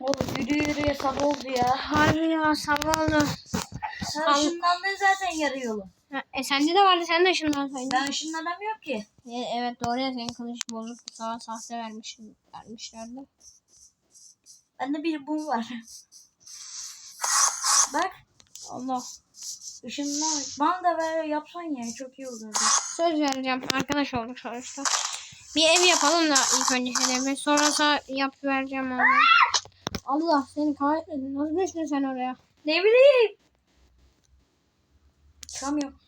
Oğlum yürü yürüye sabah oldu ya. Harbi ya sabah oldu. Sen Al. ışınlandın zaten yarı yolu. Ha, E sende de vardı sen de ışınlansaydın. Ben ışınlanamıyorum ki. E, evet doğru ya senin kılıç bozuk sana sahte vermiş, vermişlerdi. Bende bir bu var. Bak Allah. ışınlan. Bana da ver yapsan ya çok iyi olurdu. Söz vereceğim. Arkadaş olduk sonuçta. Bir ev yapalım da ilk önce şöyle bir. Sonrası yap vereceğim onu. Allah seni kahretmesin. Nasıl düştün sen oraya? Ne bileyim. Çıkamıyorum.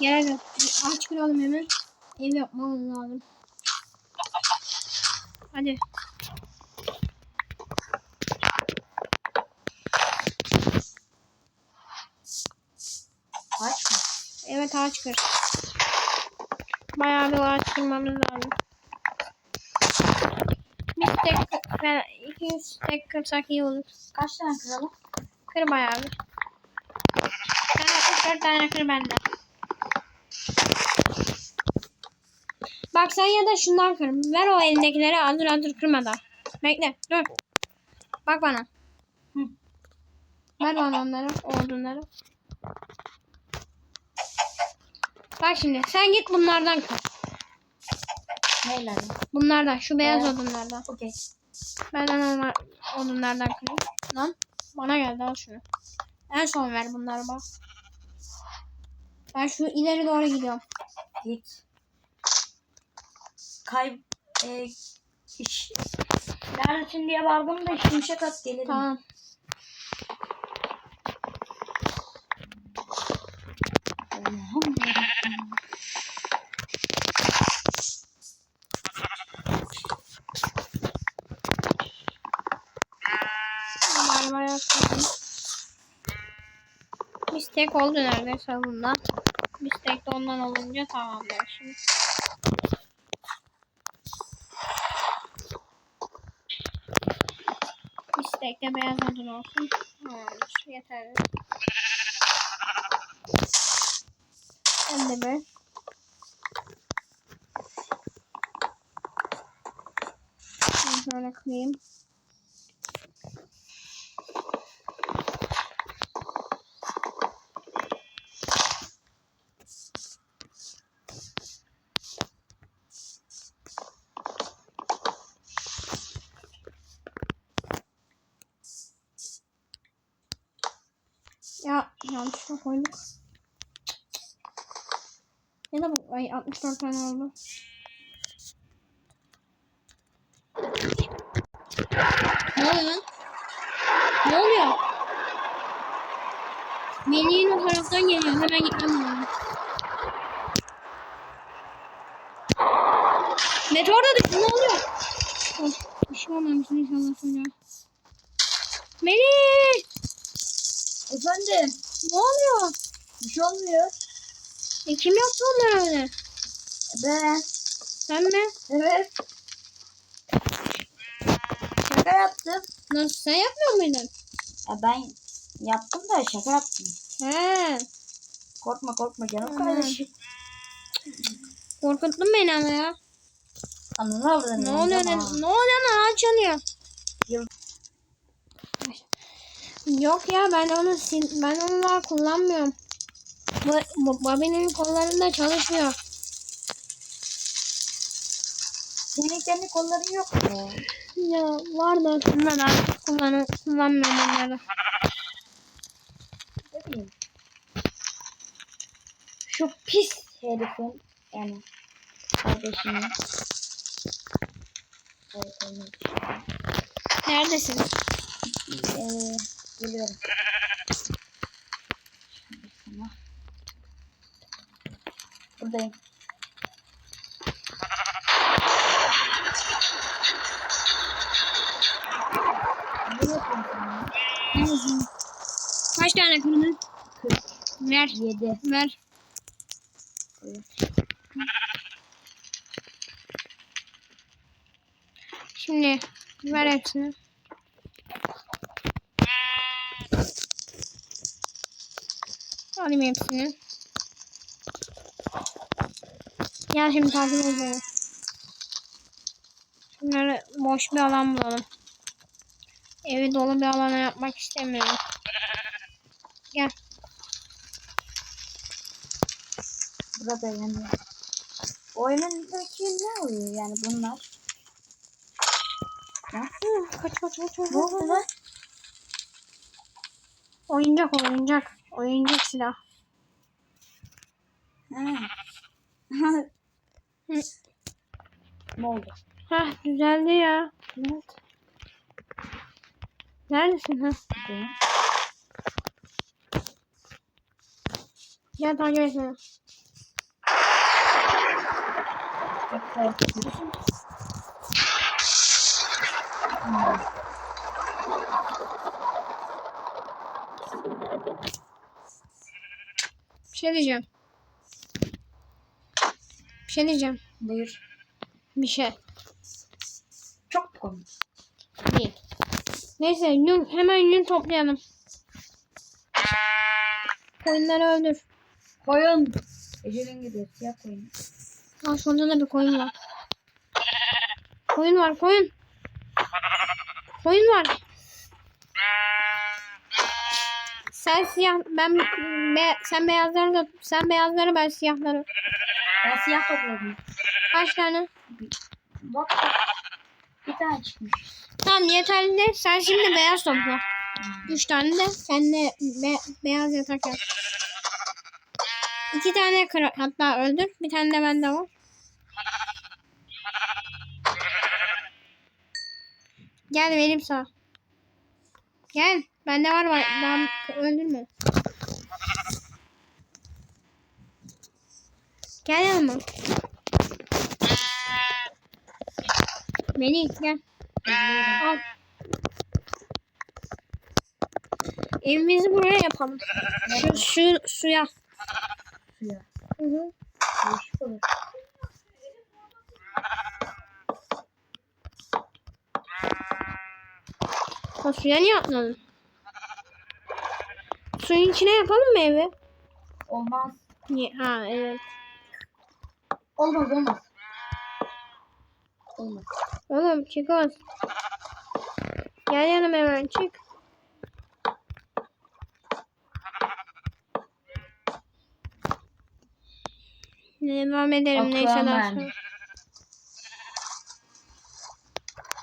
Gel hadi. Aç kuralım hemen. Ev yapmamız lazım. Hadi. Kaç mı? Evet ağaç kır. Bayağı bir ağaç kırmamız lazım. Bir tek ben iki tek kırsak iyi olur. Kaç tane kıralım? Kır bayağı bir. Ben 64 tane kır benden. Bak sen ya da şundan kır. Ver o elindekileri aldır aldır kırma da. Bekle dur. Bak bana. Hı. Ver bana onları. Odunları. Bak şimdi sen git bunlardan kır. Neylerden? Bunlardan şu beyaz Evet. odunlardan. Okey. Ben de normal odunlardan kırayım. Lan bana geldi al şunu. En son ver bunları bak. Ben şu ileri doğru gidiyorum. Git. Kay... E, iş... Neredesin diye bağırdım da şimşek at gelirim. Tamam. Mistek oldu neredeyse bundan. Mistek de ondan olunca tamamdır şimdi. Mistek de beyaz odun olsun. Tamamdır. Yeterli. Ben de. Şimdi Şöyle kırayım. Ya yanlışlıkla koyduk. Ya da bu ay 64 tane oldu. Ne oluyor lan? Ne oluyor? Melih'in o taraftan geliyor. Hemen gitmem lazım. Meteor da düştü. Ne oluyor? Oh, bir şey olmamıştır inşallah sonra. Melih! Efendim? Ne oluyor? Bir şey olmuyor. E, kim yaptı onları öyle? Ben. Sen mi? Evet. Şaka yaptım. Nasıl sen yapmıyor muydun? Ya ben yaptım da şaka yaptım. He. Korkma korkma canım kardeşim. Korkuttun beni ama ya. Anladın Ne oluyor ne, ne oluyor lan ağaç Yok ya ben onu ben onu daha kullanmıyorum. Bobby'nin kollarında çalışmıyor. Senin kendi kolların yok mu? Ya var da aslında da kullan, kullanmıyorum onları. Ne bileyim. Şu pis herifin yani evet. Neredesin? Ee, geliyorum. Şimdi sana. Buradayım. Kaç tane kırdın? Kırk Ver. yedi. Ver. Evet. Şimdi ver hepsini. Alayım hepsini. Gel şimdi takip edelim. Şunları boş bir alan bulalım. Evi dolu bir alana yapmak istemiyorum. Gel. Burada yanıyor. Oyunundaki ne oluyor yani bunlar? Hı, Kaç kaç kaç kaç. Ne oldu lan? Oyuncak oyuncak. Oyuncak silah. Ne oldu? Hah düzeldi ya. Oldu? Neredesin ha? Buradayım. Gel takip et beni. Bekle. Şey diyeceğim. Bir şey diyeceğim. Buyur. Bir şey. Çok komik. Değil. Neyse yün, hemen yün toplayalım. Koyunları öldür. Koyun. Ecelin gidiyor. Siyah koyun. Aa sonunda da bir koyun var. Koyun var koyun. Koyun var. Sen siyah ben be, sen beyazları da sen beyazları ben siyahları. Ben siyah topladım. Kaç tane? Bak. Bir tane çıkmış. Tamam yeterli de sen şimdi beyaz topla. Üç tane de sen de be, beyaz yatak yap. İki tane kır hatta öldür. Bir tane de bende var. Gel vereyim sana. Gel. Bende var var. Ben öldürme. Gel yanıma. Melih gel. Al. Evimizi buraya yapalım. Şu, şu suya. Suya. Hı hı. Ha, suya niye atladın? Suyun içine yapalım mı evi? Olmaz. Niye? Ha evet. Olmaz olmaz. Olmaz. Oğlum çık oz. Gel yanıma hemen çık. Devam edelim neyse daha sonra.